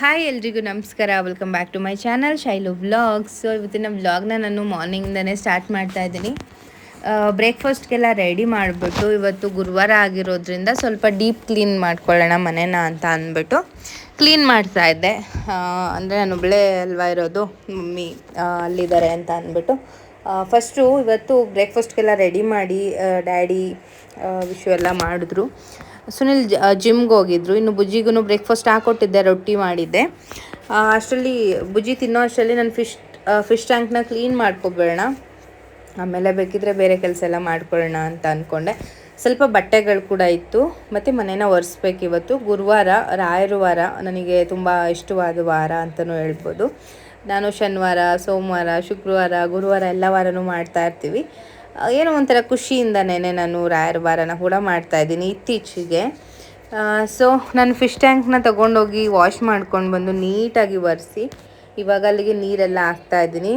Hi ಎಲ್ರಿಗೂ ನಮಸ್ಕಾರ. Welcome back to my channel Shailu vlogs so ಇವತ್ತಿನ ವ್ಲಾಗ್ನ ನಾನು ಮಾರ್ನಿಂಗಿಂದನೇ ಸ್ಟಾರ್ಟ್ ಮಾಡ್ತಾ ಇದ್ದೀನಿ. ಬ್ರೇಕ್ಫಾಸ್ಟ್ಗೆಲ್ಲ ರೆಡಿ ಮಾಡಿಬಿಟ್ಟು ಇವತ್ತು ಗುರುವಾರ ಆಗಿರೋದ್ರಿಂದ ಸ್ವಲ್ಪ ಡೀಪ್ ಕ್ಲೀನ್ ಮಾಡ್ಕೊಳ್ಳೋಣ ಮನೇನ ಅಂತ ಅಂದ್ಬಿಟ್ಟು ಕ್ಲೀನ್ ಮಾಡ್ತಾ ಇದ್ದೆ. ಅಂದರೆ ನಾನು ಒಬ್ಬಳೇ ಅಲ್ವಾ ಇರೋದು, ಮಮ್ಮಿ ಅಲ್ಲಿದ್ದಾರೆ ಅಂತ ಅಂದ್ಬಿಟ್ಟು. ಫಸ್ಟು ಇವತ್ತು ಬ್ರೇಕ್ಫಾಸ್ಟ್ಗೆಲ್ಲ ರೆಡಿ ಮಾಡಿ ಡ್ಯಾಡಿ ವಿಷು ಎಲ್ಲ ಮಾಡಿದ್ರು. ಸುನಿಲ್ ಜಿಮ್ಗೆ ಹೋಗಿದ್ರು. ಇನ್ನು ಬುಜ್ಜಿಗೂ ಬ್ರೇಕ್ಫಾಸ್ಟ್ ಹಾಕೊಟ್ಟಿದ್ದೆ ರೊಟ್ಟಿ ಮಾಡಿದ್ದೆ. ಅಷ್ಟರಲ್ಲಿ ಬುಜ್ಜಿ ತಿನ್ನೋ ಅಷ್ಟರಲ್ಲಿ ನಾನು ಫಿಶ್ ಫಿಶ್ ಟ್ಯಾಂಕ್ನ ಕ್ಲೀನ್ ಮಾಡ್ಕೊಬೇಡ ಆಮೇಲೆ ಬೇಕಿದ್ರೆ ಬೇರೆ ಕೆಲಸ ಎಲ್ಲ ಮಾಡ್ಕೊಳ್ಳೋಣ ಅಂತ ಅಂದ್ಕೊಂಡೆ ಸ್ವಲ್ಪ ಬಟ್ಟೆಗಳು ಕೂಡ ಇತ್ತು. ಮತ್ತು ಮನೇನ ಒರೆಸ್ಬೇಕು ಇವತ್ತು. ಗುರುವಾರ ರಾಯರ ವಾರ ನನಗೆ ತುಂಬ ಇಷ್ಟವಾದ ವಾರ ಅಂತಲೂ ಹೇಳ್ಬೋದು. ನಾನು ಶನಿವಾರ ಸೋಮವಾರ ಶುಕ್ರವಾರ ಗುರುವಾರ ಎಲ್ಲ ವಾರನೂ ಮಾಡ್ತಾ ಇರ್ತೀವಿ. ಆ, ಏನೋ ಒಂಥರ ಖುಷಿಯಿಂದನೇ ನಾನು ರಾಯರ ಬಾರನ್ನು ಕೂಡ ಮಾಡ್ತಾ ಇದ್ದೀನಿ ಇತ್ತೀಚೆಗೆ. ಸೊ ನಾನು ಫಿಶ್ ಟ್ಯಾಂಕ್ನ ತೊಗೊಂಡೋಗಿ ವಾಶ್ ಮಾಡ್ಕೊಂಡು ಬಂದು ನೀಟಾಗಿ ಒರೆಸಿ, ಇವಾಗ ಅಲ್ಲಿಗೆ ನೀರೆಲ್ಲ ಹಾಕ್ತಾ ಇದ್ದೀನಿ.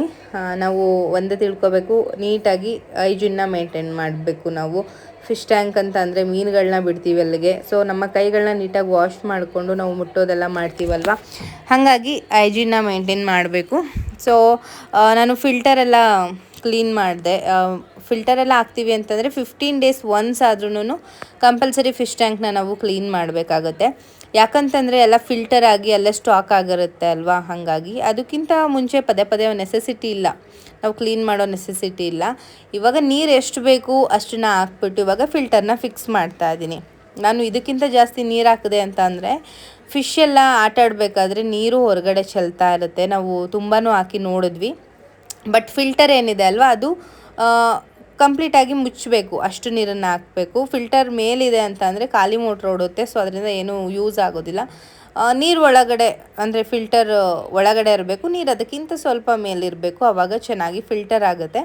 ನಾವು ಒಂದೇ ತಿಳ್ಕೊಬೇಕು, ನೀಟಾಗಿ ಐಜಿನ್ನ ಮೇಂಟೈನ್ ಮಾಡಬೇಕು ನಾವು. ಫಿಶ್ ಟ್ಯಾಂಕ್ ಅಂತ ಅಂದರೆ ಮೀನುಗಳನ್ನ ಬಿಡ್ತೀವಿ ಅಲ್ಲಿಗೆ. ಸೊ ನಮ್ಮ ಕೈಗಳನ್ನ ನೀಟಾಗಿ ವಾಶ್ ಮಾಡಿಕೊಂಡು ನಾವು ಮುಟ್ಟೋದೆಲ್ಲ ಮಾಡ್ತೀವಲ್ವ? ಹಾಗಾಗಿ ಐಜಿನ್ನ ಮೇಂಟೈನ್ ಮಾಡಬೇಕು. ಸೊ ನಾನು ಫಿಲ್ಟರ್ ಎಲ್ಲ ಕ್ಲೀನ್ ಮಾಡಿದೆ. ಫಿಲ್ಟರ್ ಎಲ್ಲ ಹಾಕ್ತೀವಿ ಅಂತಂದರೆ ಫಿಫ್ಟೀನ್ ಡೇಸ್ ಒನ್ಸ್ ಆದ್ರೂ ಕಂಪಲ್ಸರಿ ಫಿಶ್ ಟ್ಯಾಂಕ್ನ ನಾವು ಕ್ಲೀನ್ ಮಾಡಬೇಕಾಗತ್ತೆ. ಯಾಕಂತಂದರೆ ಎಲ್ಲ ಫಿಲ್ಟರ್ ಆಗಿ ಎಲ್ಲ ಸ್ಟಾಕ್ ಆಗಿರುತ್ತೆ ಅಲ್ವಾ? ಹಾಗಾಗಿ ಅದಕ್ಕಿಂತ ಮುಂಚೆ ಪದೇ ಪದೇ ನೆಸೆಸಿಟಿ ಇಲ್ಲ. ನಾವು ಕ್ಲೀನ್ ಮಾಡೋ ನೆಸೆಸಿಟಿ ಇಲ್ಲ. ಇವಾಗ ನೀರು ಎಷ್ಟು ಬೇಕು ಅಷ್ಟನ್ನ ಹಾಕ್ಬಿಟ್ಟು ಇವಾಗ ಫಿಲ್ಟರ್ನ ಫಿಕ್ಸ್ ಮಾಡ್ತಾ ಇದ್ದೀನಿ. ನಾನು ಇದಕ್ಕಿಂತ ಜಾಸ್ತಿ ನೀರು ಹಾಕಿದೆ ಅಂತ ಅಂದರೆ ಫಿಶ್ ಎಲ್ಲ ಆಟ ಆಡಬೇಕಾದ್ರೆ ನೀರು ಹೊರಗಡೆ ಚೆಲ್ತಾ ಇರುತ್ತೆ. ನಾವು ತುಂಬಾ ಹಾಕಿ ನೋಡಿದ್ವಿ. ಬಟ್ ಫಿಲ್ಟರ್ ಏನಿದೆ ಅಲ್ವಾ? ಅದು ಕಂಪ್ಲೀಟಾಗಿ ಮುಚ್ಚಬೇಕು ಅಷ್ಟು ನೀರನ್ನು ಹಾಕಬೇಕು. ಫಿಲ್ಟರ್ ಮೇಲಿದೆ ಅಂತ ಅಂದರೆ ಖಾಲಿ ಮೋಟ್ರ್ ಓಡುತ್ತೆ ಸೊ ಅದರಿಂದ ಏನೂ ಯೂಸ್ ಆಗೋದಿಲ್ಲ. ನೀರು ಒಳಗಡೆ, ಅಂದರೆ ಫಿಲ್ಟರ್ ಒಳಗಡೆ ಇರಬೇಕು. ನೀರು ಅದಕ್ಕಿಂತ ಸ್ವಲ್ಪ ಮೇಲಿರಬೇಕು ಆವಾಗ ಚೆನ್ನಾಗಿ ಫಿಲ್ಟರ್ ಆಗುತ್ತೆ.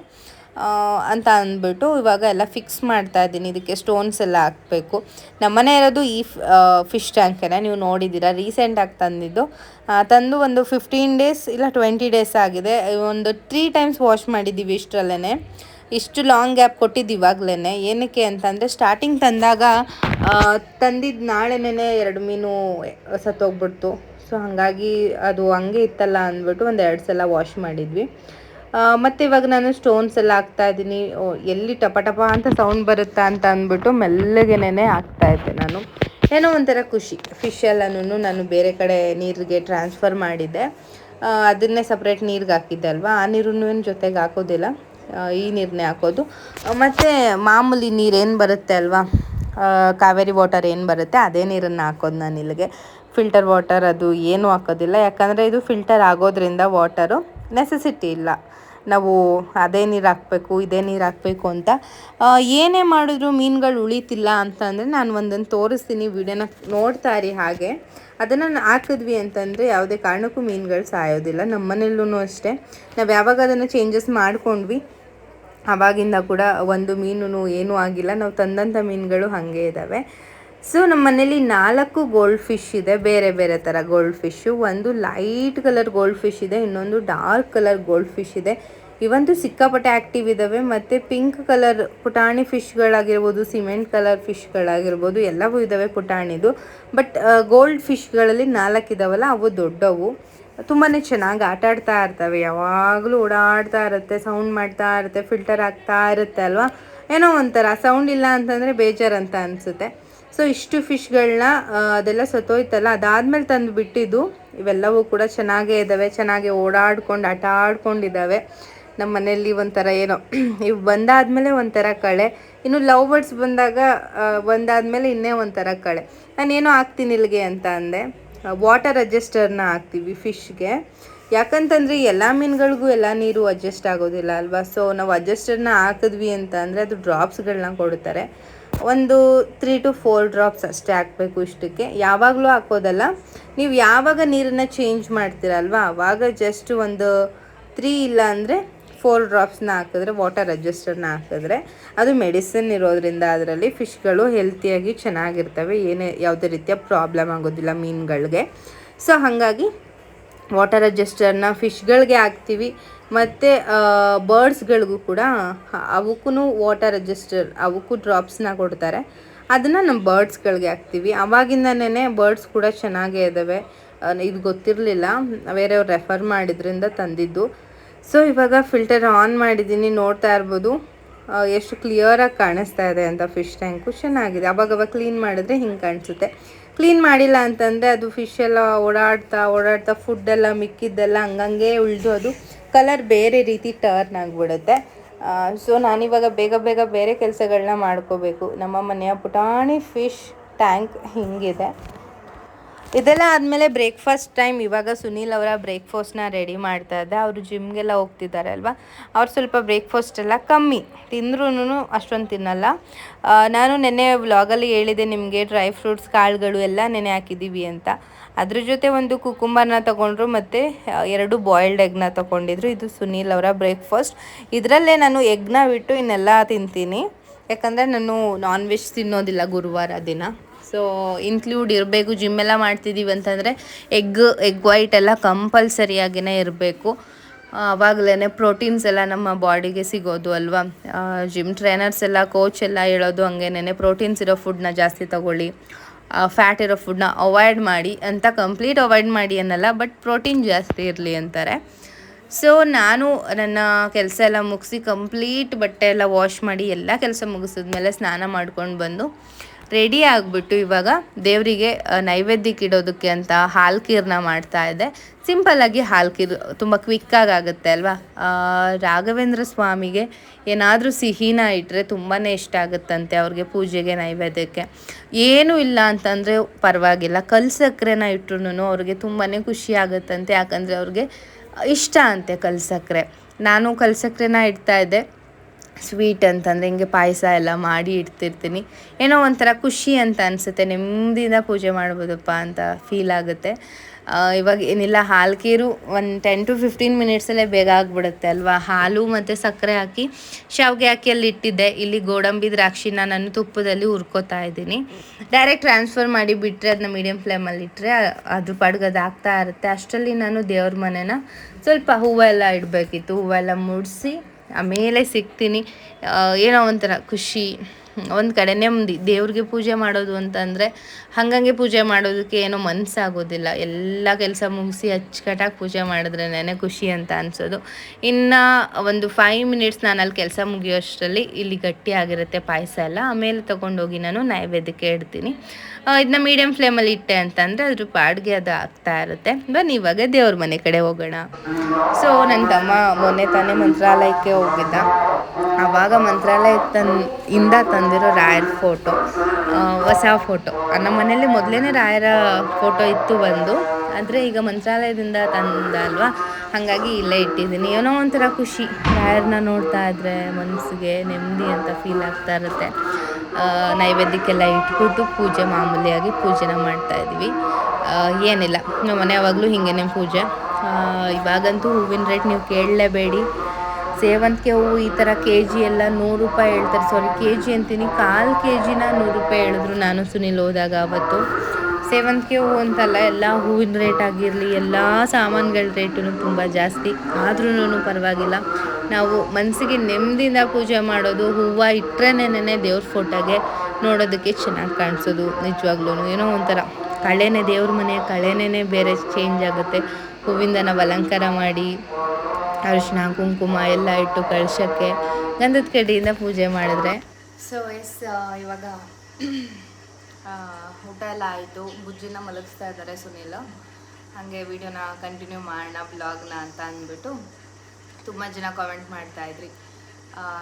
ಅಂತ ಅಂದ್ಬಿಟ್ಟು ಇವಾಗ ಎಲ್ಲ ಫಿಕ್ಸ್ ಮಾಡ್ತಾ ಇದ್ದೀನಿ. ಇದಕ್ಕೆ ಸ್ಟೋನ್ಸ್ ಎಲ್ಲ ಹಾಕಬೇಕು. ನಮ್ಮನೆ ಇರೋದು ಈ ಫಿಶ್ ಟ್ಯಾಂಕೇನೆ ನೀವು ನೋಡಿದ್ದೀರಾ. ರೀಸೆಂಟಾಗಿ ತಂದಿದ್ದು. ತಂದು ಒಂದು ಫಿಫ್ಟೀನ್ ಡೇಸ್ ಇಲ್ಲ ಟ್ವೆಂಟಿ ಡೇಸ್ ಆಗಿದೆ. ಒಂದು ತ್ರೀ ಟೈಮ್ಸ್ ವಾಶ್ ಮಾಡಿದ್ದೀವಿ ಇಷ್ಟರಲ್ಲೇ ಇಷ್ಟು ಲಾಂಗ್ ಗ್ಯಾಪ್ ಕೊಟ್ಟಿದ್ದು ಇವಾಗಲೇ ಏನಕ್ಕೆ ಅಂತಂದರೆ ಸ್ಟಾರ್ಟಿಂಗ್ ತಂದಾಗ ತಂದಿದ್ದು ನಾಳೆನೇ ಎರಡು ಮೀನು ಸತ್ತೋಗ್ಬಿಡ್ತು. ಸೊ ಹಾಗಾಗಿ ಅದು ಹಂಗೆ ಇತ್ತಲ್ಲ ಅಂದ್ಬಿಟ್ಟು ಒಂದು ಎರಡು ಸಲ ವಾಶ್ ಮಾಡಿದ್ವಿ. ಮತ್ತು ಇವಾಗ ನಾನು ಸ್ಟೋನ್ಸ್ ಎಲ್ಲ ಹಾಕ್ತಾ ಇದ್ದೀನಿ. ಎಲ್ಲಿ ಟಪ ಟಪ ಅಂತ ಸೌಂಡ್ ಬರುತ್ತಾ ಅಂತ ಅಂದ್ಬಿಟ್ಟು ಮೆಲ್ಲಗೆನೇ ಹಾಕ್ತಾ ಇದ್ದೆ ನಾನು. ಏನೋ ಒಂಥರ ಖುಷಿ. ಫಿಶ್ ಎಲ್ಲನೂ ನಾನು ಬೇರೆ ಕಡೆ ನೀರಿಗೆ ಟ್ರಾನ್ಸ್ಫರ್ ಮಾಡಿದ್ದೆ. ಅದನ್ನೇ ಸಪ್ರೇಟ್ ನೀರಿಗೆ ಹಾಕಿದ್ದೆ ಅಲ್ವಾ? ಆ ನೀರನ್ನು ಜೊತೆಗೆ ಹಾಕೋದಿಲ್ಲ. ಈ ನೀರನ್ನೇ ಹಾಕೋದು. ಮತ್ತು ಮಾಮೂಲಿ ನೀರೇನು ಬರುತ್ತೆ ಅಲ್ವಾ? ಕಾವೇರಿ ವಾಟರ್ ಏನು ಬರುತ್ತೆ ಅದೇ ನೀರನ್ನು ಹಾಕೋದು ನಾನು ಇಲ್ಲಿಗೆ. ಫಿಲ್ಟರ್ ವಾಟರ್ ಅದು ಏನೂ ಹಾಕೋದಿಲ್ಲ. ಯಾಕಂದರೆ ಇದು ಫಿಲ್ಟರ್ ಆಗೋದ್ರಿಂದ ವಾಟರು ನೆಸೆಸಿಟಿ ಇಲ್ಲ. ನಾವು ಅದೇ ನೀರು ಹಾಕಬೇಕು, ಇದೇ ನೀರು ಹಾಕಬೇಕು ಅಂತ. ಏನೇ ಮಾಡಿದ್ರು ಮೀನುಗಳು ಉಳಿತಿಲ್ಲ ಅಂತಂದರೆ ನಾನು ಒಂದನ್ನು ತೋರಿಸ್ತೀನಿ ವಿಡಿಯೋನ ನೋಡ್ತಾ ಇರಿ ಹಾಗೆ. ಅದನ್ನು ಹಾಕಿದ್ವಿ ಅಂತಂದರೆ ಯಾವುದೇ ಕಾರಣಕ್ಕೂ ಮೀನುಗಳು ಸಾಯೋದಿಲ್ಲ. ನಮ್ಮ ಮನೆಯಲ್ಲೂ ಅಷ್ಟೇ. ನಾವು ಯಾವಾಗ ಅದನ್ನು ಚೇಂಜಸ್ ಮಾಡ್ಕೊಂಡ್ವಿ ಆವಾಗಿಂದ ಕೂಡ ಒಂದು ಮೀನು ಏನೂ ಆಗಿಲ್ಲ. ನಾವು ತಂದಂಥ ಮೀನುಗಳು ಹಾಗೆ ಇದ್ದಾವೆ ಸೊ ನಮ್ಮ ಮನೇಲಿ ನಾಲ್ಕು ಗೋಲ್ಡ್ ಫಿಶ್ ಇದೆ. ಬೇರೆ ಬೇರೆ ಥರ ಗೋಲ್ಡ್ ಫಿಶ್ಶು ಒಂದು ಲೈಟ್ ಕಲರ್ ಗೋಲ್ಡ್ ಫಿಶ್ ಇದೆ, ಇನ್ನೊಂದು ಡಾರ್ಕ್ ಕಲರ್ ಗೋಲ್ಡ್ ಫಿಶ್ ಇದೆ. ಇವಂತೂ ಸಿಕ್ಕಾಪಟ್ಟೆ ಆ್ಯಕ್ಟಿವ್ ಇದ್ದಾವೆ ಮತ್ತು ಪಿಂಕ್ ಕಲರ್ ಪುಟಾಣಿ ಫಿಶ್ಗಳಾಗಿರ್ಬೋದು ಸಿಮೆಂಟ್ ಕಲರ್ ಫಿಶ್ಗಳಾಗಿರ್ಬೋದು ಎಲ್ಲವೂ ಇದ್ದಾವೆ ಪುಟಾಣಿದು. ಬಟ್ ಗೋಲ್ಡ್ ಫಿಶ್ಗಳಲ್ಲಿ ನಾಲ್ಕು ಇದ್ದಾವಲ್ಲ ಅವು ದೊಡ್ಡವು. ತುಂಬಾ ಚೆನ್ನಾಗಿ ಆಟ ಆಡ್ತಾ ಇರ್ತವೆ. ಯಾವಾಗಲೂ ಓಡಾಡ್ತಾ ಇರುತ್ತೆ ಸೌಂಡ್ ಮಾಡ್ತಾ ಇರುತ್ತೆ ಫಿಲ್ಟರ್ ಆಗ್ತಾ ಇರುತ್ತೆ ಅಲ್ವಾ? ಏನೋ ಒಂಥರ ಸೌಂಡ್ ಇಲ್ಲ ಅಂತಂದರೆ ಬೇಜಾರು ಅಂತ ಅನಿಸುತ್ತೆ. ಸೊ ಇಷ್ಟು ಫಿಶ್ಗಳನ್ನ ಅದೆಲ್ಲ ಸತ್ತೋಯ್ತಲ್ಲ, ಅದಾದಮೇಲೆ ತಂದು ಬಿಟ್ಟಿದ್ದು, ಇವೆಲ್ಲವೂ ಕೂಡ ಚೆನ್ನಾಗೇ ಇದ್ದಾವೆ ಚೆನ್ನಾಗಿ ಓಡಾಡ್ಕೊಂಡು, ಆಟ ಆಡ್ಕೊಂಡಿದ್ದಾವೆ ನಮ್ಮ ಮನೆಯಲ್ಲಿ ಒಂಥರ ಏನೋ, ಇವು ಬಂದಾದಮೇಲೆ ಒಂಥರ ಕಳೆ. ಇನ್ನು ಲವ್ ಬರ್ಡ್ಸ್ ಬಂದಾಗ ಬಂದಾದಮೇಲೆ ಇನ್ನೇ ಒಂಥರ ಕಳೆ. ನಾನೇನೋ ಹಾಕ್ತೀನಿ ಇಲ್ಲಿಗೆ ಅಂತ ಅಂದೆ. ವಾಟರ್ ಅಡ್ಜಸ್ಟರ್ನ ಹಾಕ್ತೀವಿ ಫಿಶ್ಗೆ ಯಾಕಂತಂದರೆ ಎಲ್ಲ ಮೀನುಗಳಿಗೂ ಎಲ್ಲ ನೀರು ಅಡ್ಜಸ್ಟ್ ಆಗೋದಿಲ್ಲ ಅಲ್ವಾ? ಸೊ ನಾವು ಅಡ್ಜಸ್ಟರ್ನ ಹಾಕಿದ್ವಿ ಅಂತ ಅಂದರೆ ಅದು ಡ್ರಾಪ್ಸ್ಗಳನ್ನ ಕೊಡ್ತಾರೆ ಒಂದು ತ್ರೀ ಟು ಫೋರ್ ಡ್ರಾಪ್ಸ್ ಅಷ್ಟೇ ಹಾಕಬೇಕು ಇಷ್ಟಕ್ಕೆ. ಯಾವಾಗಲೂ ಹಾಕೋದಲ್ಲ. ನೀವು ಯಾವಾಗ ನೀರನ್ನು ಚೇಂಜ್ ಮಾಡ್ತೀರಲ್ವಾ ಆವಾಗ ಜಸ್ಟ್ ಒಂದು ತ್ರೀ ಇಲ್ಲ ಅಂದರೆ ಫೋರ್ ಡ್ರಾಪ್ಸ್ನ ಹಾಕಿದ್ರೆ ವಾಟರ್ ಅಡ್ಜಸ್ಟರ್ನ ಹಾಕಿದ್ರೆ, ಅದು ಮೆಡಿಸಿನ್ ಇರೋದ್ರಿಂದ ಅದರಲ್ಲಿ ಫಿಶ್ಗಳು ಹೆಲ್ತಿಯಾಗಿ ಚೆನ್ನಾಗಿರ್ತವೆ. ಏನೇ ಯಾವುದೇ ರೀತಿಯ ಪ್ರಾಬ್ಲಮ್ ಆಗೋದಿಲ್ಲ ಮೀನುಗಳಿಗೆ. ಸೊ ಹಾಗಾಗಿ ವಾಟರ್ ಅಡ್ಜಸ್ಟರ್ನ ಫಿಶ್ಗಳಿಗೆ ಹಾಕ್ತೀವಿ. ಮತ್ತು ಬರ್ಡ್ಸ್ಗಳಿಗೂ ಕೂಡ ಅವಕ್ಕೂ ವಾಟರ್ ಅಡ್ಜಸ್ಟರ್ ಅವಕ್ಕೂ ಡ್ರಾಪ್ಸ್ನ ಕೊಡ್ತಾರೆ. ಅದನ್ನು ನಮ್ಮ ಬರ್ಡ್ಸ್ಗಳಿಗೆ ಹಾಕ್ತೀವಿ. ಅವಾಗಿಂದನೇ ಬರ್ಡ್ಸ್ ಕೂಡ ಚೆನ್ನಾಗೇ ಇದ್ದಾವೆ ಇದು ಗೊತ್ತಿರಲಿಲ್ಲ. ಬೇರೆಯವ್ರು ರೆಫರ್ ಮಾಡಿದ್ರಿಂದ ತಂದಿದ್ದು. ಸೊ ಇವಾಗ ಫಿಲ್ಟರ್ ಆನ್ ಮಾಡಿದ್ದೀನಿ, ನೋಡ್ತಾ ಇರ್ಬೋದು. ಎಷ್ಟು ಕ್ಲಿಯರಾಗಿ ಕಾಣಿಸ್ತಾ ಇದೆ ಅಂತ ಫಿಶ್ ಟ್ಯಾಂಕು ಚೆನ್ನಾಗಿದೆ ಅವಾಗವಾಗ ಕ್ಲೀನ್ ಮಾಡಿದ್ರೆ ಹಿಂಗೆ ಕಾಣಿಸುತ್ತೆ. ಕ್ಲೀನ್ ಮಾಡಿಲ್ಲ ಅಂತಂದರೆ ಅದು ಫಿಶ್ ಎಲ್ಲ ಓಡಾಡ್ತಾ ಓಡಾಡ್ತಾ ಫುಡ್ ಎಲ್ಲ ಮಿಕ್ಕಿದ್ದೆಲ್ಲ ಹಂಗಂಗೆ ಉಳಿದು ಅದು ಕಲರ್ ಬೇರೆ ರೀತಿ ಟರ್ನ್ ಆಗಿಬಿಡುತ್ತೆ. ಸೊ ನಾನಿವಾಗ ಬೇಗ ಬೇಗ ಬೇರೆ ಕೆಲಸಗಳನ್ನ ಮಾಡ್ಕೋಬೇಕು. ನಮ್ಮ ಮನೆಯ ಪುಟಾಣಿ ಫಿಶ್ ಟ್ಯಾಂಕ್ ಹಿಂಗಿದೆ. ಇದೆಲ್ಲ ಆದಮೇಲೆ ಬ್ರೇಕ್ಫಾಸ್ಟ್ ಟೈಮ್ ಇವಾಗ ಸುನೀಲ್ ಅವರ ಬ್ರೇಕ್ಫಾಸ್ಟ್ನ ರೆಡಿ ಮಾಡ್ತಾ ಇದ್ದೆ. ಅವರು ಜಿಮ್ಗೆಲ್ಲ ಹೋಗ್ತಿದ್ದಾರೆ ಅಲ್ವಾ ಅವ್ರು ಸ್ವಲ್ಪ ಬ್ರೇಕ್ಫಾಸ್ಟ್ ಎಲ್ಲ ಕಮ್ಮಿ. ತಿಂದ್ರೂ ಅಷ್ಟೊಂದು ತಿನ್ನಲ್ಲ. ನಾನು ನೆನ್ನೆ ವ್ಲಾಗಲ್ಲಿ ಹೇಳಿದೆ ನಿಮಗೆ ಡ್ರೈ ಫ್ರೂಟ್ಸ್ ಕಾಳುಗಳು ಎಲ್ಲ ನೆನೆ ಹಾಕಿದ್ದೀವಿ ಅಂತ. ಅದ್ರ ಜೊತೆ ಒಂದು ಕುಕುಂಬರ್ನ ತೊಗೊಂಡ್ರು ಮತ್ತು ಎರಡು ಬಾಯ್ಲ್ಡ್ ಎಗ್ನ ತಗೊಂಡಿದ್ರು. ಇದು ಸುನೀಲ್ ಅವರ ಬ್ರೇಕ್ಫಾಸ್ಟ್ ಇದರಲ್ಲೇ ನಾನು ಎಗ್ನ ಬಿಟ್ಟು ಇನ್ನೆಲ್ಲ ತಿಂತೀನಿ. ಯಾಕಂದರೆ ನಾನು ನಾನ್ ವೆಜ್ ತಿನ್ನೋದಿಲ್ಲ ಗುರುವಾರ ದಿನ. ಸೊ ಇನ್ಕ್ಲೂಡ್ ಇರಬೇಕು ಜಿಮ್ ಎಲ್ಲ ಮಾಡ್ತಿದ್ದೀವಿ ಅಂತಂದರೆ ಎಗ್ ಎಗ್ ವೈಟ್ ಎಲ್ಲ ಕಂಪಲ್ಸರಿಯಾಗಿಯೇ ಇರಬೇಕು. ಆವಾಗಲೇ ಪ್ರೋಟೀನ್ಸ್ ಎಲ್ಲ ನಮ್ಮ ಬಾಡಿಗೆ ಸಿಗೋದು ಅಲ್ವಾ? ಜಿಮ್ ಟ್ರೈನರ್ಸ್ ಎಲ್ಲ ಕೋಚ್ ಎಲ್ಲ ಹೇಳೋದು ಹಂಗೇನೆ ಪ್ರೋಟೀನ್ಸ್ ಇರೋ ಫುಡ್ನ ಜಾಸ್ತಿ ತಗೊಳ್ಳಿ. ಫ್ಯಾಟ್ ಇರೋ ಫುಡ್ನ ಅವಾಯ್ಡ್ ಮಾಡಿ, ಅಂತ ಕಂಪ್ಲೀಟ್ ಅವಾಯ್ಡ್ ಮಾಡಿ ಅನ್ನಲ್ಲ ಬಟ್ ಪ್ರೋಟೀನ್ ಜಾಸ್ತಿ ಇರಲಿ ಅಂತಾರೆ. ಸೊ ನಾನು ನನ್ನ ಕೆಲಸ ಎಲ್ಲ ಮುಗಿಸಿ ಕಂಪ್ಲೀಟ್ ಬಟ್ಟೆ ಎಲ್ಲ ವಾಶ್ ಮಾಡಿ ಎಲ್ಲ ಕೆಲಸ ಮುಗಿಸಿದ್ಮೇಲೆ ಸ್ನಾನ ಮಾಡ್ಕೊಂಡು ಬಂದು ರೆಡಿ ಆಗಿಬಿಟ್ಟು ಇವಾಗ ದೇವರಿಗೆ ನೈವೇದ್ಯಕ್ಕೆ ಇಡೋದಕ್ಕೆ ಅಂತ ಹಾಲು ಮಾಡ್ತಾ ಇದೆ. ಸಿಂಪಲ್ಲಾಗಿ ಹಾಲು ಕೀರು ತುಂಬ ಕ್ವಿಕ್ಕಾಗಿ ಆಗುತ್ತೆ ಅಲ್ವಾ? ರಾಘವೇಂದ್ರ ಸ್ವಾಮಿಗೆ ಏನಾದರೂ ಸಿಹಿನ ಇಟ್ಟರೆ ತುಂಬಾ ಇಷ್ಟ ಆಗುತ್ತಂತೆ ಅವ್ರಿಗೆ ಪೂಜೆಗೆ, ನೈವೇದ್ಯಕ್ಕೆ. ಏನೂ ಇಲ್ಲ ಅಂತಂದರೆ ಪರವಾಗಿಲ್ಲ. ಕಲ್ ಸಕ್ಕರೆನ ಇಟ್ರು ಅವ್ರಿಗೆ ತುಂಬಾ ಖುಷಿ ಆಗುತ್ತಂತೆ. ಯಾಕಂದರೆ ಅವ್ರಿಗೆ ಇಷ್ಟ ಅಂತೆ ಕಲ್ ಸಕ್ಕರೆ ನಾನು ಕಲ್ ಸಕ್ಕರೆನ ಇಡ್ತಾ ಇದ್ದೆ. ಸ್ವೀಟ್ ಅಂತಂದರೆ ಹಿಂಗೆ ಪಾಯಸ ಎಲ್ಲ ಮಾಡಿ ಇಡ್ತಿರ್ತೀನಿ. ಏನೋ ಒಂಥರ ಖುಷಿ ಅಂತ ಅನಿಸುತ್ತೆ. ನೆಮ್ಮದಿಯಿಂದ ಪೂಜೆ ಮಾಡ್ಬೋದಪ್ಪ ಅಂತ ಫೀಲ್ ಆಗುತ್ತೆ. ಇವಾಗ ಏನಿಲ್ಲ, ಹಾಲು ಕೀರು ಒಂದು ಟೆನ್ ಟು ಫಿಫ್ಟೀನ್ ಮಿನಿಟ್ಸಲ್ಲೇ ಬೇಗ ಆಗಿಬಿಡುತ್ತೆ ಅಲ್ವಾ? ಹಾಲು ಮತ್ತು ಸಕ್ಕರೆ ಹಾಕಿ ಶಾವಿಗೆ ಹಾಕಿ ಅಲ್ಲಿ ಇಟ್ಟಿದ್ದೆ. ಇಲ್ಲಿ ಗೋಡಂಬಿ ದ್ರಾಕ್ಷಿನ ನಾನು ತುಪ್ಪದಲ್ಲಿ ಹುರ್ಕೋತಾ ಇದ್ದೀನಿ. ಡೈರೆಕ್ಟ್ ಟ್ರಾನ್ಸ್ಫರ್ ಮಾಡಿ ಬಿಟ್ಟರೆ ಅದನ್ನ ಮೀಡಿಯಮ್ ಫ್ಲೇಮಲ್ಲಿ ಇಟ್ಟರೆ ಅದು ಪಾಡ್ಗೆ ಅದು ಆಗ್ತಾ ಇರುತ್ತೆ. ಅಷ್ಟರಲ್ಲಿ ನಾನು ದೇವ್ರ ಮನೆನ ಸ್ವಲ್ಪ ಹೂವೆಲ್ಲ ಇಡಬೇಕಿತ್ತು. ಹೂವೆಲ್ಲ ಮುಡಿಸಿ ಆಮೇಲೆ ಸಿಗ್ತೀನಿ. ಏನೋ ಒಂಥರ ಖುಷಿ. ಒಂದು ಕಡೆ ನೆಮ್ಮದಿ ದೇವ್ರಿಗೆ ಪೂಜೆ ಮಾಡೋದು ಅಂತಂದರೆ ಹಂಗಂಗೆ ಪೂಜೆ ಮಾಡೋದಕ್ಕೆ ಏನೋ ಮನಸ್ಸಾಗೋದಿಲ್ಲ ಎಲ್ಲ ಕೆಲಸ ಮುಗಿಸಿ ಅಚ್ಚುಕಟ್ಟಾಗಿ ಪೂಜೆ ಮಾಡಿದ್ರೆ ನೆನೆ ಖುಷಿ ಅಂತ ಅನಿಸೋದು. ಇನ್ನು ಒಂದು ಫೈವ್ ಮಿನಿಟ್ಸ್ ನಾನು ಅಲ್ಲಿ ಕೆಲಸ ಮುಗಿಯೋಷ್ಟರಲ್ಲಿ ಇಲ್ಲಿ ಗಟ್ಟಿ ಆಗಿರುತ್ತೆ ಪಾಯಸ ಎಲ್ಲ. ಆಮೇಲೆ ತೊಗೊಂಡೋಗಿ ನಾನು ನೈವೇದ್ಯಕ್ಕೆ ಇಡ್ತೀನಿ. ಇದನ್ನ ಮೀಡಿಯಂ ಫ್ಲೇಮಲ್ಲಿ ಇಟ್ಟೆ ಅಂತಂದರೆ ಅದ್ರ ಪಾಡ್ಗೆ ಅದು ಆಗ್ತಾ ಇರುತ್ತೆ. ಬನ್ನಿ, ಇವಾಗ ದೇವ್ರ ಮನೆ ಕಡೆ ಹೋಗೋಣ. ಸೊ ನನ್ನ ತಮ್ಮ ಮೊನ್ನೆ ತಾನೇ ಮಂತ್ರಾಲಯಕ್ಕೆ ಹೋಗಿದ್ದ. ಆವಾಗ ಮಂತ್ರಾಲಯ ತನ್ ಇಂದ ತಂದಿರೋ ರಾಯರ ಫೋಟೋ ಹೊಸ ಫೋಟೋ. ನಮ್ಮ ಮನೇಲಿ ಮೊದಲೇ ರಾಯರ ಫೋಟೋ ಇತ್ತು ಬಂದು ಆದರೆ ಈಗ ಮಂತ್ರಾಲಯದಿಂದ ತಂದ ಅಲ್ವಾ? ಹಾಗಾಗಿ ಇಲ್ಲೇ ಇಟ್ಟಿದ್ದೀನಿ. ಏನೋ ಒಂಥರ ಖುಷಿ. ರಾಯರನ್ನ ನೋಡ್ತಾ ಇದ್ರೆ ಮನಸ್ಸಿಗೆ ನೆಮ್ಮದಿ ಅಂತ ಫೀಲ್ ಆಗ್ತಾ ಇರುತ್ತೆ. ನೈವೇದ್ಯಕ್ಕೆಲ್ಲ ಇಟ್ಬಿಟ್ಟು ಪೂಜೆ ಮಾಮೂಲಿಯಾಗಿ ಪೂಜೆನ ಮಾಡ್ತಾ ಇದ್ವಿ ಏನಿಲ್ಲ. ನಮ್ಮ ಮನೆ ಯಾವಾಗಲೂ ಹಿಂಗೇನೆ ಪೂಜೆ. ಇವಾಗಂತೂ ಹೂವಿನ ರೇಟ್ ನೀವು ಕೇಳಲೇಬೇಡಿ. ಸೇವಂತಿಗೆ ಹೂವು ಈ ಥರ ಕೆ ಜಿ ಎಲ್ಲ ನೂರು ರೂಪಾಯಿ ಹೇಳ್ತಾರೆ. ಸಾರಿ ಕೆ ಜಿ ಅಂತೀನಿ. ಕಾಲು ಕೆ ಜಿನ ನೂರು ರೂಪಾಯಿ ಹೇಳಿದ್ರು ನಾನು ಸುನಿಲ್ ಹೋದಾಗ ಅವತ್ತು. ಸೇವಂತಿಗೆ ಹೂವು ಅಂತಲ್ಲ, ಎಲ್ಲ ಹೂವಿನ ರೇಟ್ ಆಗಿರಲಿ, ಎಲ್ಲ ಸಾಮಾನುಗಳ ರೇಟು ತುಂಬ ಜಾಸ್ತಿ. ಆದ್ರೂ ಪರವಾಗಿಲ್ಲ. ನಾವು ಮನಸ್ಸಿಗೆ ನೆಮ್ಮದಿಯಿಂದ ಪೂಜೆ ಮಾಡೋದು, ಹೂವು ಇಟ್ಟರೇನೆ ದೇವ್ರ ಫೋಟೋಗೆ ನೋಡೋದಕ್ಕೆ ಚೆನ್ನಾಗಿ ಕಾಣಿಸೋದು ನಿಜವಾಗ್ಲೂ ಏನೋ ಒಂಥರ. ಕಳೆನೇ ದೇವ್ರ ಮನೆಯ ಕಳೆನೇ ಬೇರೆ ಚೇಂಜ್ ಆಗುತ್ತೆ. ಹೂವಿಂದ ನಾವು ಅಲಂಕಾರ ಮಾಡಿ ಅರಿಶಿನ, ಕುಂಕುಮ ಎಲ್ಲ ಇಟ್ಟು ಕಳ್ಸೋಕ್ಕೆ ಗಂಧದ ಕಡ್ಡಿಯಿಂದ ಪೂಜೆ ಮಾಡಿದ್ರೆ? ಸೊ ಎಸ್ ಇವಾಗ ಊಟ ಎಲ್ಲ ಆಯಿತು. ಬುಜ್ಜಿನ ಮಲಗಿಸ್ತಾ ಇದ್ದಾರೆ ಸುನೀಲ್. ಹಾಗೆ ವಿಡಿಯೋನ ಕಂಟಿನ್ಯೂ ಮಾಡೋಣ ಬ್ಲಾಗ್ನ ಅಂತ ಅಂದ್ಬಿಟ್ಟು ತುಂಬ ಜನ ಕಾಮೆಂಟ್ ಮಾಡ್ತಾ ಇದ್ರಿ.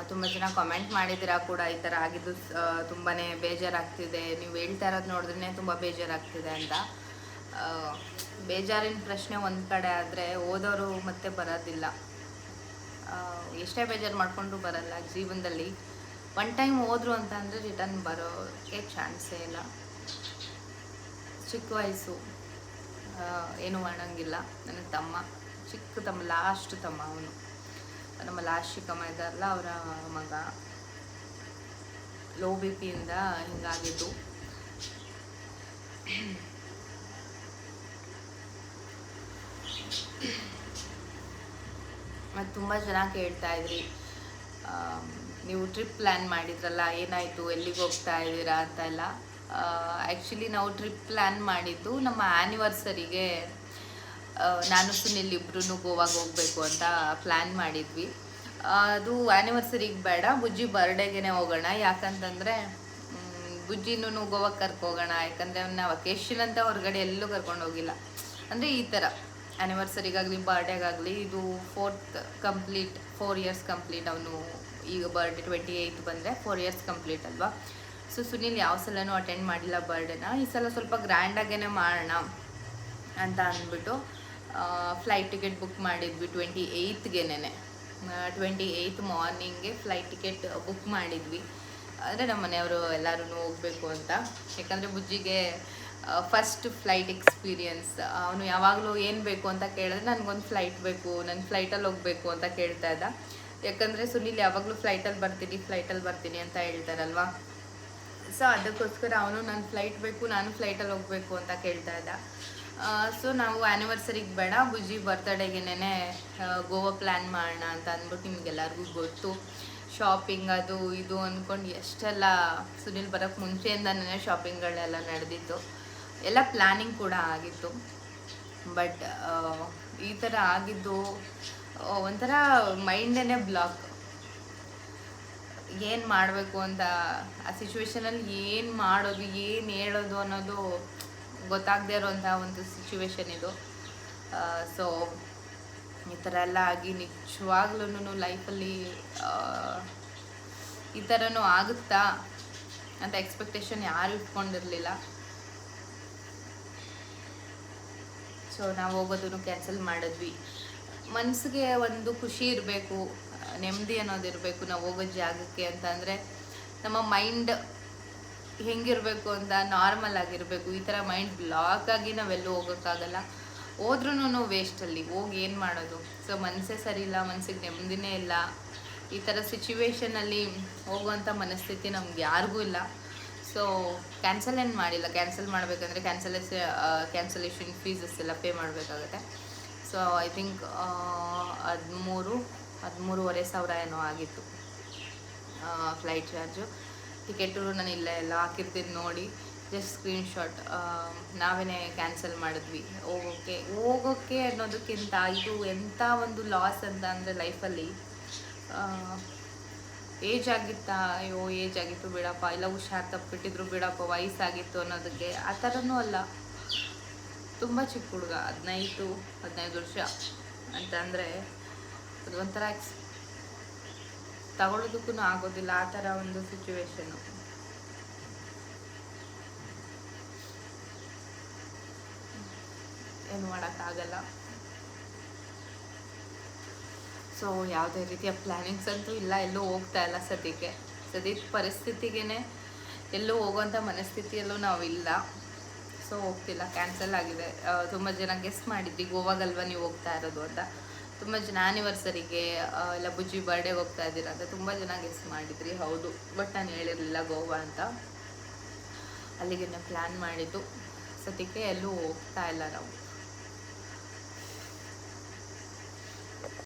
ತುಂಬ ಜನ ಕಾಮೆಂಟ್ ಮಾಡಿದ್ದೀರಾ ಕೂಡ? ಈ ಥರ ಆಗಿದ್ದು ತುಂಬಾ ಬೇಜಾರಾಗ್ತಿದೆ. ನೀವು ಹೇಳ್ತಾ ಇರೋದು ನೋಡಿದ್ರೆ ತುಂಬ ಬೇಜಾರಾಗ್ತಿದೆ ಅಂತ. ಬೇಜಾರಿನ ಪ್ರಶ್ನೆ ಒಂದು ಕಡೆ ಆದರೆ ಓದೋರು ಮತ್ತೆ ಬರೋದಿಲ್ಲ. ಎಷ್ಟೇ ಬೇಜಾರು ಮಾಡಿಕೊಂಡು ಬರಲ್ಲ ಜೀವನದಲ್ಲಿ. ಒನ್ ಟೈಮ್ ಹೋದ್ರು ಅಂತ ಅಂದರೆ ರಿಟರ್ನ್ ಬರೋಕ್ಕೆ ಚಾನ್ಸೇ ಇಲ್ಲ. ಚಿಕ್ಕ ವಯಸ್ಸು ಏನು ಮಾಡಂಗಿಲ್ಲ ನನ್ನ ತಮ್ಮ, ಚಿಕ್ಕ ತಮ್ಮ ಲಾಸ್ಟ್ ತಮ್ಮ ಅವನು. ನಮ್ಮ ಲಾಸ್ಟ್ ಚಿಕ್ಕಮ್ಮ ಇದ್ದಾರಲ್ಲ ಅವರ ಮಗ. ಲೋ ಬಿ ಪಿಯಿಂದ ಹಿಂಗಾಗಿದ್ದು. ಮತ್ತು ತುಂಬ ಜನ ಕೇಳ್ತಾ ಇದ್ರಿ. ನೀವು ಟ್ರಿಪ್ ಪ್ಲ್ಯಾನ್ ಮಾಡಿದ್ರಲ್ಲ, ಏನಾಯಿತು, ಎಲ್ಲಿಗೆ ಹೋಗ್ತಾ ಇದ್ದೀರಾ ಅಂತ ಎಲ್ಲ. ಆ್ಯಕ್ಚುಲಿ ನಾವು ಟ್ರಿಪ್ ಪ್ಲ್ಯಾನ್ ಮಾಡಿದ್ದು ನಮ್ಮ ಆ್ಯನಿವರ್ಸರಿಗೆ ನಾನು ಸುನಿಲ್ ಇಬ್ಬರೂ ಗೋವಾಗೆ ಹೋಗಬೇಕು ಅಂತ ಪ್ಲ್ಯಾನ್ ಮಾಡಿದ್ವಿ. ಅದು ಆ್ಯನಿವರ್ಸರಿಗೆ ಬೇಡ, ಬುಜ್ಜಿ ಬರ್ಡೇಗೆ ಹೋಗೋಣ. ಯಾಕಂತಂದರೆ ಬುಜ್ಜಿನೂ ಗೋವಾಗೆ ಕರ್ಕೋಗೋಣ ಯಾಕಂದರೆ ಅವನ್ನ ವಕೇಶನ್ ಅಂತ ಹೊರಗಡೆ ಎಲ್ಲೂ ಕರ್ಕೊಂಡು ಹೋಗಿಲ್ಲ. ಅಂದರೆ ಈ ಥರ ಆ್ಯನಿವರ್ಸರಿಗಾಗಲಿ ಬರ್ಡೇಗಾಗಲಿ ಇದು fourth complete four years complete ಅವನು ಈಗ ಬರ್ಡೇ ಟ್ವೆಂಟಿ ಏಯ್ತ್ ಬಂದರೆ ಫೋರ್ ಇಯರ್ಸ್ ಕಂಪ್ಲೀಟ್ ಅಲ್ವಾ? ಸೊ ಸುನೀಲ್ ಯಾವ ಸಲನೂ ಅಟೆಂಡ್ ಮಾಡಿಲ್ಲ ಬರ್ಡೇನ ಈ ಸಲ ಸ್ವಲ್ಪ ಗ್ರ್ಯಾಂಡಾಗೇ ಮಾಡೋಣ ಅಂತ ಅಂದ್ಬಿಟ್ಟು ಫ್ಲೈಟ್ ಟಿಕೆಟ್ ಬುಕ್ ಮಾಡಿದ್ವಿ ಟ್ವೆಂಟಿ ಏಯ್ತ್ಗೆನೆ ಟ್ವೆಂಟಿ ಏಯ್ತ್ ಮಾರ್ನಿಂಗ್ಗೆ ಫ್ಲೈಟ್ ಟಿಕೆಟ್ ಬುಕ್ ಮಾಡಿದ್ವಿ. ಅಂದರೆ ನಮ್ಮ ಮನೆಯವರು ಎಲ್ಲರೂ ಹೋಗಬೇಕು ಅಂತ. ಯಾಕಂದರೆ ಬುಜ್ಜಿಗೆ ಫಸ್ಟ್ ಫ್ಲೈಟ್ ಎಕ್ಸ್ಪೀರಿಯನ್ಸ್ ಅವನು ಯಾವಾಗಲೂ ಏನು ಬೇಕು ಅಂತ ಕೇಳಿದ್ರೆ, ನನಗೊಂದು ಫ್ಲೈಟ್ ಬೇಕು ನನ್ನ ಫ್ಲೈಟಲ್ಲಿ ಹೋಗಬೇಕು ಅಂತ ಕೇಳ್ತಾ ಇದ್ದ. ಯಾಕಂದರೆ ಸುನಿಲ್ ಯಾವಾಗಲೂ ಫ್ಲೈಟಲ್ಲಿ ಬರ್ತೀನಿ ಫ್ಲೈಟಲ್ಲಿ ಬರ್ತೀನಿ ಅಂತ ಹೇಳ್ತಾರಲ್ವಾ? ಸೊ ಅದಕ್ಕೋಸ್ಕರ ಅವನು ನನ್ನ ಫ್ಲೈಟ್ ಬೇಕು, ನಾನು ಫ್ಲೈಟಲ್ಲಿ ಹೋಗಬೇಕು ಅಂತ ಕೇಳ್ತಾ ಇದ್ದ. ಸೊ ನಾವು ಆ್ಯನಿವರ್ಸರಿಗೆ ಬೇಡ, ಬುಜ್ಜಿ ಬರ್ತ್ಡೇಗೆನೇ ಗೋವಾ ಪ್ಲ್ಯಾನ್ ಮಾಡೋಣ ಅಂತ ಅಂದ್ಬಿಟ್ಟು ನಿಮಗೆಲ್ಲರಿಗೂ ಗೊತ್ತು. ಶಾಪಿಂಗ್ ಅದು ಇದು ಅಂದ್ಕೊಂಡು ಎಷ್ಟೆಲ್ಲ ಸುನಿಲ್ ಬರೋಕ್ಕೆ ಮುಂಚೆಯಿಂದನೇ ಶಾಪಿಂಗ್ಗಳೆಲ್ಲ ನಡೆದಿತ್ತು. ಎಲ್ಲ ಪ್ಲ್ಯಾನಿಂಗ್ ಕೂಡ ಆಗಿತ್ತು. ಬಟ್ ಈ ಥರ ಆಗಿದ್ದು ಒಂಥರ ಮೈಂಡೇ ಬ್ಲಾಕ್. ಏನು ಮಾಡಬೇಕು ಅಂತ, ಆ ಸಿಚುವೇಶನಲ್ಲಿ ಏನು ಮಾಡೋದು, ಏನು ಹೇಳೋದು ಅನ್ನೋದು ಗೊತ್ತಾಗದೇ ಇರೋಂಥ ಒಂದು ಸಿಚುವೇಶನ್ ಇದು. ಸೊ, ಈ ಥರ ಎಲ್ಲ ಆಗಿ ನಿಜವಾಗ್ಲೂ ಲೈಫಲ್ಲಿ ಈ ಥರನೂ ಆಗುತ್ತಾ ಅಂತ ಎಕ್ಸ್ಪೆಕ್ಟೇಷನ್ ಯಾರು ಇಟ್ಕೊಂಡಿರಲಿಲ್ಲ. ಸೊ ನಾವು ಹೋಗೋದನ್ನು ಕ್ಯಾನ್ಸಲ್ ಮಾಡಿದ್ವಿ. ಮನಸ್ಸಿಗೆ ಒಂದು ಖುಷಿ ಇರಬೇಕು, ನೆಮ್ಮದಿ ಅನ್ನೋದು ಇರಬೇಕು ನಾವು ಹೋಗೋ ಜಾಗಕ್ಕೆ ಅಂತ ಅಂದರೆ, ನಮ್ಮ ಮೈಂಡ್ ಹೆಂಗಿರಬೇಕು ಅಂತ ನಾರ್ಮಲ್ ಆಗಿರಬೇಕು. ಈ ಥರ ಮೈಂಡ್ ಬ್ಲಾಕ್ ಆಗಿ ನಾವೆಲ್ಲೂ ಹೋಗೋಕ್ಕಾಗಲ್ಲ. ಹೋದ್ರೂ ವೇಸ್ಟಲ್ಲಿ ಹೋಗಿ ಏನು ಮಾಡೋದು? ಸೊ ಮನಸ್ಸೇ ಸರಿ ಇಲ್ಲ ಮನಸ್ಸಿಗೆ ನೆಮ್ಮದಿನೇ ಇಲ್ಲ. ಈ ಥರ ಸಿಚುವೇಶನಲ್ಲಿ ಹೋಗುವಂಥ ಮನಸ್ಥಿತಿ ನಮ್ಗೆ ಯಾರಿಗೂ ಇಲ್ಲ. ಸೊ ಕ್ಯಾನ್ಸಲ್ ಏನು ಮಾಡಿಲ್ಲ. ಕ್ಯಾನ್ಸಲ್ ಮಾಡಬೇಕಂದ್ರೆ ಕ್ಯಾನ್ಸಲೇಷ ಕ್ಯಾನ್ಸಲೇಷನ್ ಫೀಸಸ್ ಎಲ್ಲ ಪೇ ಮಾಡಬೇಕಾಗತ್ತೆ. ಸೊ ಐ ಥಿಂಕ್ ಹದಿಮೂರು, ಹದಿಮೂರುವರೆ ಸಾವಿರ ಏನೋ ಆಗಿತ್ತು. ಫ್ಲೈಟ್ ಚಾರ್ಜು ಟಿಕೆಟು ನಾನು ಇಲ್ಲ ಎಲ್ಲ ಹಾಕಿರ್ತೀನಿ ನೋಡಿ. ಜಸ್ಟ್ ಸ್ಕ್ರೀನ್ಶಾಟ್ ನಾವೇ ಕ್ಯಾನ್ಸಲ್ ಮಾಡಿದ್ವಿ. ಹೋಗೋಕ್ಕೆ ಹೋಗೋಕ್ಕೆ ಅನ್ನೋದಕ್ಕಿಂತ ಇದು ಎಂಥ ಒಂದು ಲಾಸ್ ಅಂತ ಅಂದರೆ ಲೈಫಲ್ಲಿ ಏಜ್ ಆಗಿತ್ತಾ? ಅಯ್ಯೋ, ಏಜ್ ಆಗಿತ್ತು ಬಿಡಪ್ಪ. ಇಲ್ಲ, ಹುಷಾರ್ ತಪ್ಪಿಟ್ಟಿದ್ರು ಬಿಡಪ್ಪ. ವಯಸ್ಸಾಗಿತ್ತು ಅನ್ನೋದಕ್ಕೆ. ಆ ಥರನೂ ಅಲ್ಲ. ತುಂಬ ಚಿಕ್ಕ ಹುಡುಗ. ಹದಿನೈದು ಹದಿನೈದು ವರ್ಷ. ಅಂತಂದರೆ ಅದು ಒಂಥರ ಎಕ್ಸ್ ತಗೊಳ್ಳೋದಕ್ಕೂ ಆಗೋದಿಲ್ಲ. ಆ ಥರ ಒಂದು ಸಿಚುವೇಶನು ಏನು ಮಾಡೋಕ್ಕಾಗಲ್ಲ. ಸೊ ಯಾವುದೇ ರೀತಿಯ ಪ್ಲ್ಯಾನಿಂಗ್ಸ್ ಅಂತೂ ಇಲ್ಲ. ಎಲ್ಲೂ ಹೋಗ್ತಾ ಇಲ್ಲ ಸದ್ಯಕ್ಕೆ. ಸದ್ಯದ ಪರಿಸ್ಥಿತಿಗೇ ಎಲ್ಲೂ ಹೋಗೋಂಥ ಮನಸ್ಥಿತಿಯಲ್ಲೂ ನಾವಿಲ್ಲ ಸೊ ಹೋಗ್ತಿಲ್ಲ. ಕ್ಯಾನ್ಸಲ್ ಆಗಿದೆ. ತುಂಬ ಜನ ಗೆಸ್ ಮಾಡಿದ್ವಿ. ಗೋವಾಗಲ್ವ ನೀವು ಹೋಗ್ತಾ ಇರೋದು ಅಂತ. ತುಂಬ ಜನ ಆ್ಯನಿವರ್ಸರಿಗೆ ಇಲ್ಲ ಬುಜ್ಜಿ ಬರ್ಡೇಗೆ ಹೋಗ್ತಾ ಇದ್ದೀರಾ ಅಂತ ತುಂಬ ಜನ ಗೆಸ್ ಮಾಡಿದ್ರಿ. ಹೌದು. ಬಟ್ ನಾನು ಹೇಳಿರಲಿಲ್ಲ ಗೋವಾ ಅಂತ. ಅಲ್ಲಿಗೆ ಪ್ಲ್ಯಾನ್ ಮಾಡಿದ್ದು. ಸದ್ಯಕ್ಕೆ ಎಲ್ಲೂ ಹೋಗ್ತಾ ಇಲ್ಲ ನಾವು.